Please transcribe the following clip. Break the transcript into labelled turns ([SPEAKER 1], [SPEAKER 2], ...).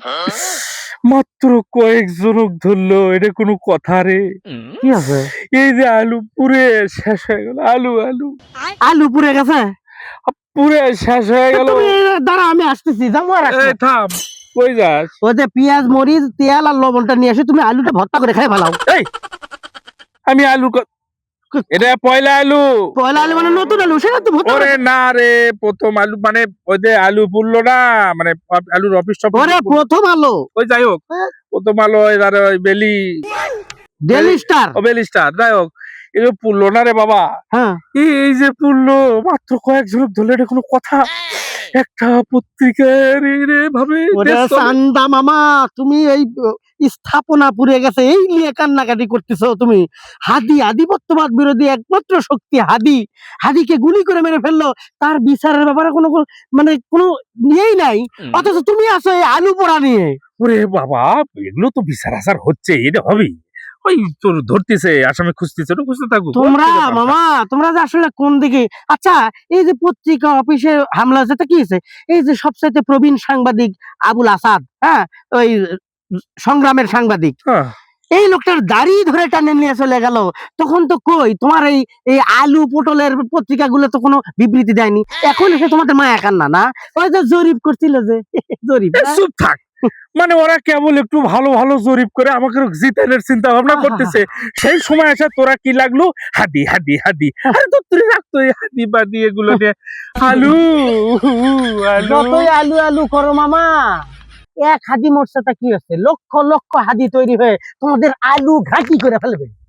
[SPEAKER 1] মাত্র কয়েক জনক ধরলো এটা কোনো কথা রে।
[SPEAKER 2] কি আছে?
[SPEAKER 1] এই যে আলু পুরে শেষ হয়ে গেল আলু আলু।
[SPEAKER 2] আলু পুড়ে গেছে?
[SPEAKER 1] পুরে শেষ হয়ে গেল।
[SPEAKER 2] দাঁড়া আমি আসতেছি যাব আর
[SPEAKER 1] এই থাম কই যাস?
[SPEAKER 2] ওই যে পেঁয়াজ মরিচ তেল আর লবণটা নিয়ে এসে তুমি আলুটা ভর্তা করে খাই ফেলাও।
[SPEAKER 1] এই আমি আলু এটা পয়লা আলু।
[SPEAKER 2] পয়লা আলু মানে নতুন আলু সেটা তো
[SPEAKER 1] ওরে না রে প্রথম আলু মানে ওই যে আলু পুরলো না মানে আলুর অফিস
[SPEAKER 2] ওরে প্রথম আলো।
[SPEAKER 1] ওই যাই হোক
[SPEAKER 2] হ্যাঁ।
[SPEAKER 1] প্রথম আলো ওই আর ওই বেলি।
[SPEAKER 2] ডেলি স্টার
[SPEAKER 1] ও বেলি স্টার যাই হোক এই যে পুরলো না রে বাবা।
[SPEAKER 2] হ্যাঁ।
[SPEAKER 1] এই এই যে পুরলো মাত্র কয়েক ঝলক ধরে এটা কোনো কথা। একটা পত্রিকার ভাবে
[SPEAKER 2] চান্দা মামা তুমি এই স্থাপনা পুড়ে গেছে এই নিয়ে কান্নাকাটি করতেছো তুমি। হাদি আধিপত্যবাদ বিরোধী একমাত্র শক্তি হাদি। হাদিকে গুলি করে মেরে ফেলল তার বিচারের ব্যাপারে কোনো মানে কোনো নিয়েই নাই। অথচ তুমি আছো এই আলু পোড়া নিয়ে।
[SPEAKER 1] ওরে বাবা এগুলো তো বিচার আচার হচ্ছে এটা হবেই ওই তোর ধরতেছে আসামে খুঁজতেছে ওটা খুঁজতে থাকুক।
[SPEAKER 2] তোমরা? মামা তোমরা যে আসলে কোন দিকে আচ্ছা এই যে পত্রিকা অফিসে হামলা হয়েছে তা কি হয়েছে? এই যে সবচাইতে প্রবীণ সাংবাদিক আবুল আসাদ হ্যাঁ ওই সংগ্রামের সাংবাদিক।
[SPEAKER 1] হ্যাঁ।
[SPEAKER 2] এই লোকটার দাড়ি ধরে টানে নিয়ে চলে গেল। তখন তো কই তোমার এই এই আলু পটলের পত্রিকাগুলো তো কোনো বিবৃতি দেয়নি। এখন এসে তোমাদের মায়া কান্না না? ওই যে জরিপ করছিল যে জরিপ
[SPEAKER 1] চুপ থাক। মানে ওরা কেবল একটু ভালো ভালো জরিপ করে আমাকে জিতানের চিন্তা ভাবনা করতেছে। সেই সময় এসে তোরা কি লাগল? হাদি হাদি হাদি। আরে তো তুই রাখতো এই হাদি বাদি এগুলো নিয়ে। আলু আলু।
[SPEAKER 2] যতই আলু আলু করো মামা। এক হাদি মোর্চাটা কি হচ্ছে? লক্ষ লক্ষ হাদি তৈরি হয়ে তোমাদের আলু ঘাটি করে ফেলবে।